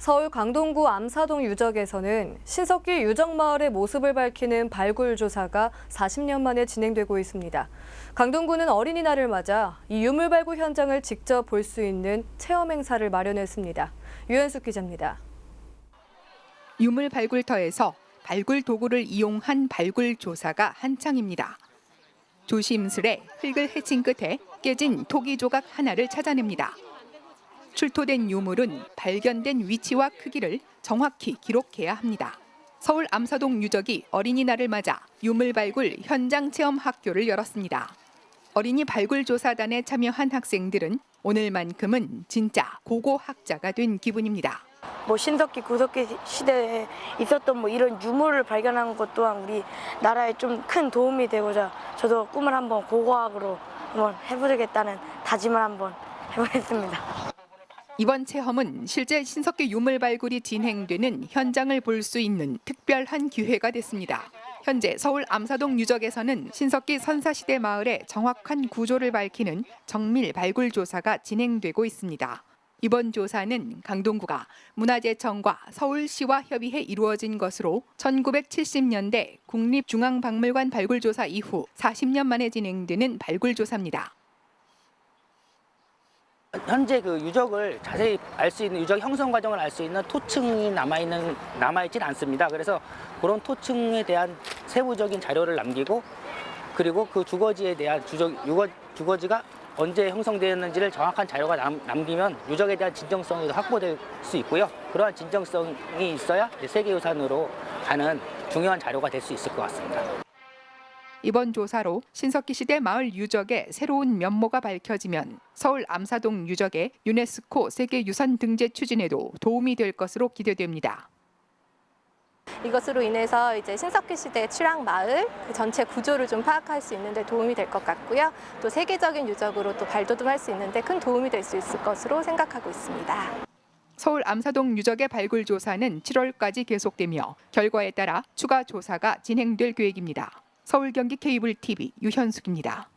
서울 강동구 암사동 유적에서는 신석기 유적마을의 모습을 밝히는 발굴 조사가 40년 만에 진행되고 있습니다. 강동구는 어린이날을 맞아 이 유물 발굴 현장을 직접 볼 수 있는 체험 행사를 마련했습니다. 유현숙 기자입니다. 유물 발굴터에서 발굴 도구를 이용한 발굴 조사가 한창입니다. 조심스레 흙을 헤친 끝에 깨진 토기 조각 하나를 찾아냅니다. 출토된 유물은 발견된 위치와 크기를 정확히 기록해야 합니다. 서울 암사동 유적이 어린이날을 맞아 유물 발굴 현장 체험 학교를 열었습니다. 어린이 발굴 조사단에 참여한 학생들은 오늘만큼은 진짜 고고 학자가 된 기분입니다. 뭐 신석기 구석기 시대에 있었던 뭐 이런 유물을 발견하는 것 또한 우리 나라에 좀 큰 도움이 되고자 저도 꿈을 한번 고고학으로 한번 해보겠다는 다짐을 한번 해보겠습니다. 이번 체험은 실제 신석기 유물 발굴이 진행되는 현장을 볼 수 있는 특별한 기회가 됐습니다. 현재 서울 암사동 유적에서는 신석기 선사시대 마을의 정확한 구조를 밝히는 정밀 발굴 조사가 진행되고 있습니다. 이번 조사는 강동구가 문화재청과 서울시와 협의해 이루어진 것으로 1970년대 국립중앙박물관 발굴조사 이후 40년 만에 진행되는 발굴조사입니다. 현재 그 유적을 자세히 알 수 있는 유적 형성 과정을 알 수 있는 토층이 남아 있는 남아 있진 않습니다. 그래서 그런 토층에 대한 세부적인 자료를 남기고 그리고 그 주거지에 대한 주적 유거, 주거지가 언제 형성되었는지를 정확한 자료가 남, 남기면 유적에 대한 진정성이 확보될 수 있고요. 그러한 진정성이 있어야 세계유산으로 가는 중요한 자료가 될 수 있을 것 같습니다. 이번 조사로 신석기 시대 마을 유적의 새로운 면모가 밝혀지면 서울 암사동 유적의 유네스코 세계유산 등재 추진에도 도움이 될 것으로 기대됩니다. 이것으로 인해서 이제 신석기 시대 출항 마을 그 전체 구조를 좀 파악할 수 있는데 도움이 될 것 같고요. 또 세계적인 유적으로 또 발돋움할 수 있는데 큰 도움이 될 수 있을 것으로 생각하고 있습니다. 서울 암사동 유적의 발굴 조사는 7월까지 계속되며 결과에 따라 추가 조사가 진행될 계획입니다. 서울 경기 케이블 TV 유현숙입니다.